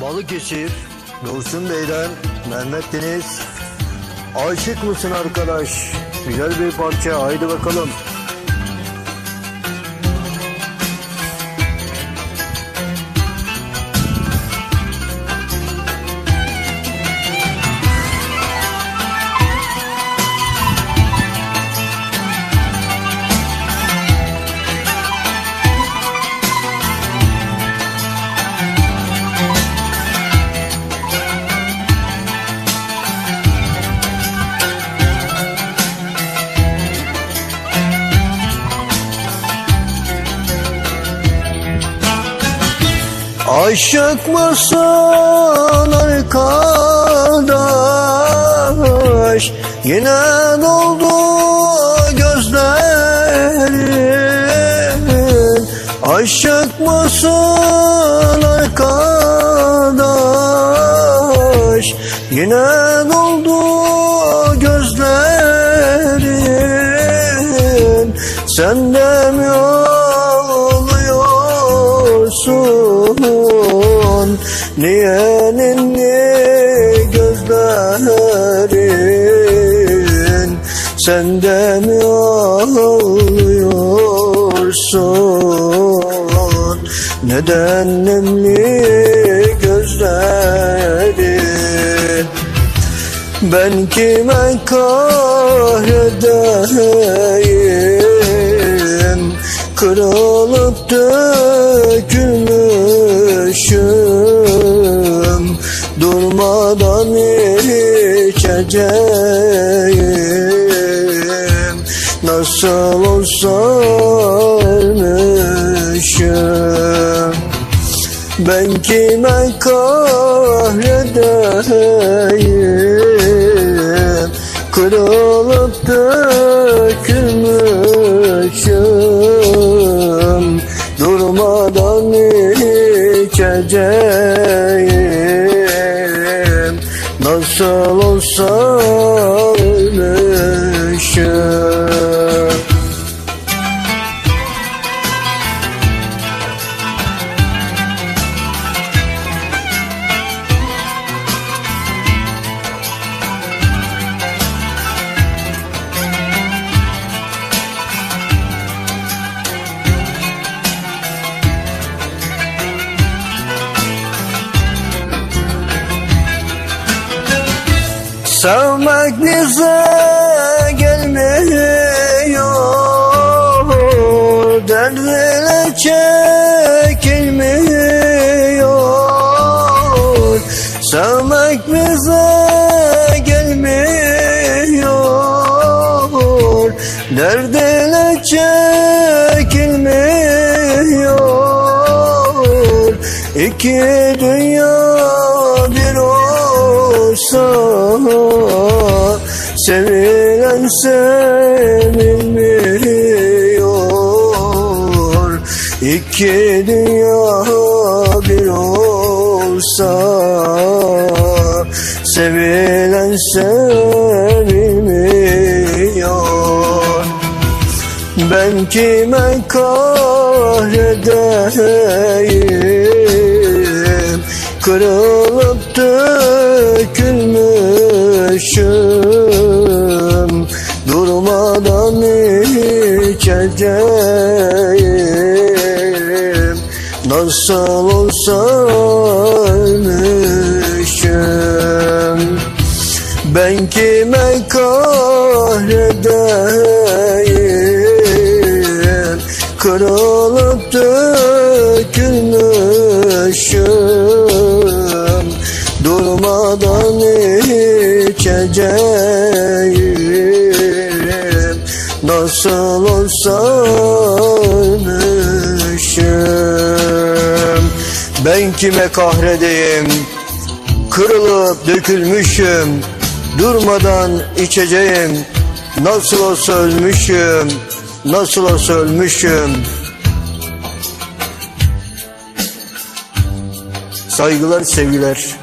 Balıkesir, Dursun Bey'den Mehmet Deniz. Aşık mısın arkadaş? Güzel bir parça, haydi bakalım. Aşık mısın arkadaş? Yine doldu gözlerin. Aşık mısın arkadaş? Yine doldu gözlerin. Sen de Niye ninni gözlerin? Sen de mi ağlıyorsun? Neden nemli gözlerin? Ben kime kahredeyim Durmadan içeceğim Nasıl olsa ölmüşüm. Ben kime kahredeyim? Kırılıp dökülmüşüm. Durmadan içeceğim Nasıl Sevmek bize gelmiyor Derdine çekilmiyor. Sevmek bize gelmiyor Derdine çekilmiyor. İki dünya olsa Sevilen sevilmiyor. İki dünya bir olsa Sevilen sevilmiyor. Ben kime kahredeyim? Kırılıp dökülmüşüm Durmadan içeceğim. Nasıl olsa ölmüşüm. Ben kime kahredeyim? Kırılıp dökülmüşüm içeceğim Nasıl olsa ölmüşüm Ben kime kahredeyim? Kırılıp dökülmüşüm. Durmadan içeceğim. Nasıl olsa ölmüşüm. Nasıl olsa ölmüşüm. Saygılar sevgiler